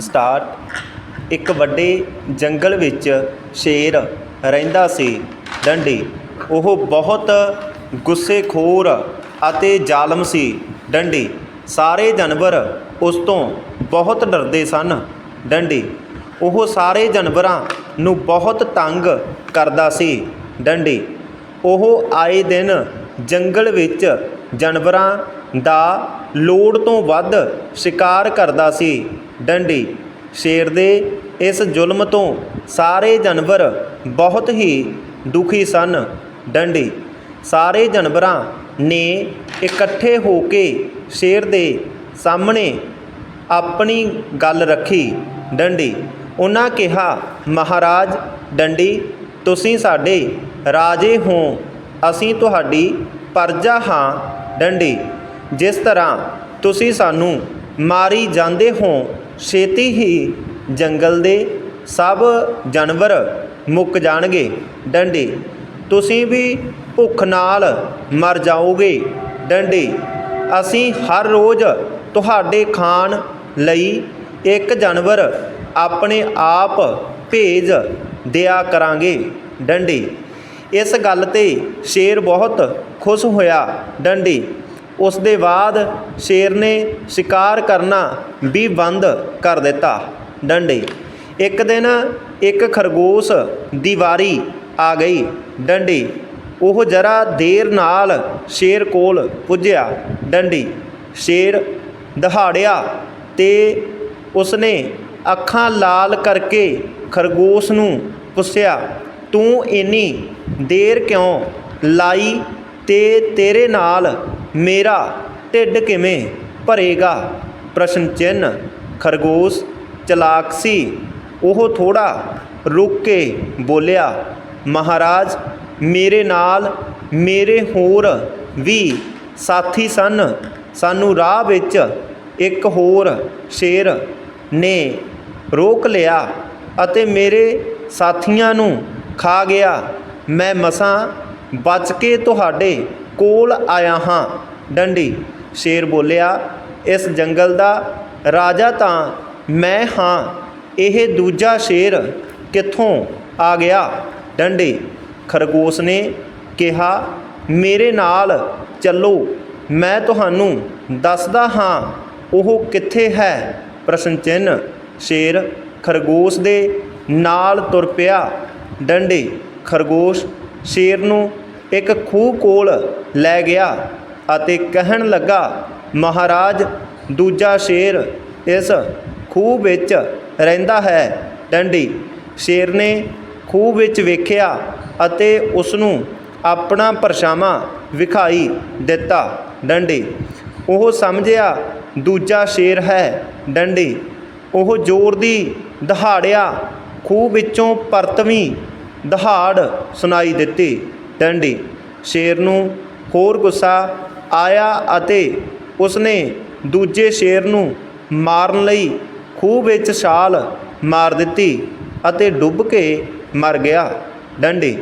Start. ਇੱਕ ਵੱਡੇ ਜੰਗਲ ਵਿੱਚ ਸ਼ੇਰ ਰਹਿੰਦਾ ਸੀ। ਡੰਡੀ, ਉਹ ਬਹੁਤ ਗੁੱਸੇਖੋਰ ਅਤੇ ਜ਼ਾਲਮ ਸੀ। ਡੰਡੀ, ਸਾਰੇ ਜਾਨਵਰ ਉਸ ਤੋਂ ਬਹੁਤ ਡਰਦੇ ਸਨ। ਡੰਡੀ, ਉਹ ਸਾਰੇ ਜਾਨਵਰਾਂ ਨੂੰ ਬਹੁਤ ਤੰਗ ਕਰਦਾ ਸੀ। ਡੰਡੀ, ਉਹ ਆਏ ਦਿਨ ਜੰਗਲ ਵਿੱਚ ਜਾਨਵਰਾਂ ਦਾ ਲੋੜ ਤੋਂ ਵੱਧ ਸ਼ਿਕਾਰ ਕਰਦਾ ਸੀ। ਡੰਡੀ ਸ਼ੇਰ ਦੇ ਇਸ ਜ਼ੁਲਮ ਤੋਂ ਸਾਰੇ ਜਾਨਵਰ ਬਹੁਤ ਹੀ ਦੁਖੀ ਸਨ। ਡੰਡੀ ਸਾਰੇ ਜਾਨਵਰਾਂ ਨੇ ਇਕੱਠੇ ਹੋ ਕੇ ਸ਼ੇਰ ਦੇ ਸਾਹਮਣੇ ਆਪਣੀ ਗੱਲ ਰੱਖੀ। ਡੰਡੀ ਉਹਨਾਂ ਕਿਹਾ, ਮਹਾਰਾਜ, ਡੰਡੀ, ਤੁਸੀਂ ਸਾਡੇ ਰਾਜੇ ਹੋ। ਅਸੀਂ ਤੁਹਾਡੀ ਪਰਜਾ ਹਾਂ। ਡੰਡੀ, ਜਿਸ ਤਰ੍ਹਾਂ ਤੁਸੀਂ ਸਾਨੂੰ ਮਾਰੀ ਜਾਂਦੇ ਹੋ ਛੇਤੀ ਹੀ ਜੰਗਲ ਦੇ ਸਭ ਜਾਨਵਰ ਮੁੱਕ ਜਾਣਗੇ। ਡੰਡੀ, ਤੁਸੀਂ ਵੀ ਭੁੱਖ ਨਾਲ ਮਰ ਜਾਓਗੇ। ਡੰਡੀ, ਅਸੀਂ ਹਰ ਰੋਜ਼ ਤੁਹਾਡੇ ਖਾਣ ਲਈ ਇੱਕ ਜਾਨਵਰ ਆਪਣੇ ਆਪ ਭੇਜ ਦਿਆ ਕਰਾਂਗੇ। ਡੰਡੀ, ਇਸ ਗੱਲ ਤੇ ਸ਼ੇਰ ਬਹੁਤ ਖੁਸ਼ ਹੋਇਆ। ਡੰਡੀ ਉਸ ਦੇ ਬਾਅਦ ਸ਼ੇਰ ਨੇ ਸ਼ਿਕਾਰ ਕਰਨਾ ਵੀ ਬੰਦ ਕਰ ਦਿੱਤਾ। ਡੰਡੀ। ਇੱਕ ਦਿਨ ਇੱਕ ਖਰਗੋਸ਼ ਦੀ ਵਾਰੀ ਆ ਗਈ। ਡੰਡੀ। ਉਹ ਜਰਾ ਦੇਰ ਨਾਲ ਸ਼ੇਰ ਕੋਲ ਪੁੱਜਿਆ। ਡੰਡੀ। ਸ਼ੇਰ ਦਹਾੜਿਆ ਤੇ ਉਸਨੇ ਅੱਖਾਂ ਲਾਲ ਕਰਕੇ ਖਰਗੋਸ਼ ਨੂੰ ਪੁੱਛਿਆ, ਤੂੰ ਇੰਨੀ ਦੇਰ ਕਿਉਂ ਲਾਈ ਤੇ ਤੇਰੇ ਨਾਲ ਮੇਰਾ ਢਿੱਡ ਕਿਵੇਂ ਭਰੇਗਾ? ਪ੍ਰਸ਼ਨ ਚਿੰਨ ਖਰਗੋਸ਼, ਚਲਾਕ ਸੀ। ਉਹ ਥੋੜਾ ਰੁਕ ਕੇ ਬੋਲਿਆ, ਮਹਾਰਾਜ, ਮੇਰੇ ਨਾਲ ਮੇਰੇ ਹੋਰ ਵੀ ਸਾਥੀ ਸਨ। ਸਾਨੂੰ ਰਾਹ ਵਿੱਚ ਇੱਕ ਹੋਰ ਸ਼ੇਰ ਨੇ ਰੋਕ ਲਿਆ ਅਤੇ ਮੇਰੇ ਸਾਥੀਆਂ ਨੂੰ ਖਾ ਗਿਆ। ਮੈਂ ਮਸਾਂ ਬਚ ਕੇ ਤੁਹਾਡੇ ਕੋਲ ਆਇਆ ਹਾਂ। ਡੰਡੀ ਸ਼ੇਰ ਬੋਲਿਆ, ਇਸ ਜੰਗਲ ਦਾ ਰਾਜਾ ਤਾਂ ਮੈਂ ਹਾਂ। ਇਹ ਦੂਜਾ ਸ਼ੇਰ ਕਿੱਥੋਂ ਆ ਗਿਆ? ਡੰਡੀ ਖਰਗੋਸ਼ ਨੇ ਕਿਹਾ, ਮੇਰੇ ਨਾਲ ਚੱਲੋ, ਮੈਂ ਤੁਹਾਨੂੰ ਦੱਸਦਾ ਹਾਂ, ਉਹ ਕਿੱਥੇ ਹੈ? ਪ੍ਰਸ਼ਨ ਚਿੰਨ ਸ਼ੇਰ ਖਰਗੋਸ਼ ਦੇ ਨਾਲ ਤੁਰ ਪਿਆ। ਡੰਡੇ ਖਰਗੋਸ਼ ਸ਼ੇਰ ਨੂੰ ਇੱਕ ਖੂਹ ਕੋਲ ਲੈ ਗਿਆ ਅਤੇ ਕਹਿਣ ਲੱਗਾ, ਮਹਾਰਾਜ, ਦੂਜਾ ਸ਼ੇਰ ਇਸ ਖੂਹ ਵਿੱਚ ਰਹਿੰਦਾ ਹੈ। ਡੰਡੀ ਸ਼ੇਰ ਨੇ ਖੂਹ ਵਿੱਚ ਵੇਖਿਆ ਅਤੇ ਉਸ ਨੂੰ ਆਪਣਾ ਪਰਛਾਵਾਂ ਵਿਖਾਈ ਦਿੱਤਾ। ਡੰਡੀ, ਉਹ ਸਮਝਿਆ, ਦੂਜਾ ਸ਼ੇਰ ਹੈ। ਡੰਡੀ, ਉਹ ਜ਼ੋਰ ਦੀ ਦਹਾੜਿਆ ਖੂਹ ਵਿੱਚੋਂ ਪਰਤਵੀਂ ਦਹਾੜ ਸੁਣਾਈ ਦਿੱਤੀ। ਡੰਡੀ। ਸ਼ੇਰ ਨੂੰ ਹੋਰ ਗੁੱਸਾ ਆਇਆ ਅਤੇ ਉਸਨੇ ਦੂਜੇ ਸ਼ੇਰ ਨੂੰ ਮਾਰਨ ਲਈ ਖੂਹ ਵਿੱਚ ਛਾਲ ਮਾਰ ਦਿੱਤੀ ਅਤੇ ਡੁੱਬ ਕੇ ਮਰ ਗਿਆ। ਡੰਡੀ।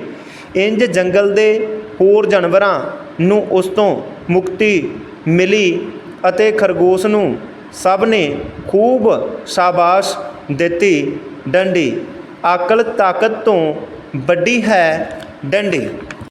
ਇੰਜ ਜੰਗਲ ਦੇ ਹੋਰ ਜਾਨਵਰਾਂ ਨੂੰ ਉਸ ਤੋਂ ਮੁਕਤੀ ਮਿਲੀ ਅਤੇ ਖਰਗੋਸ਼ ਨੂੰ ਸਭ ਨੇ ਖੂਬ ਸ਼ਾਬਾਸ਼ ਦਿੱਤੀ। ਡੰਡੀ। ਅਕਲ ਤਾਕਤ ਤੋਂ ਵੱਡੀ ਹੈ। ਡੰਡੀ।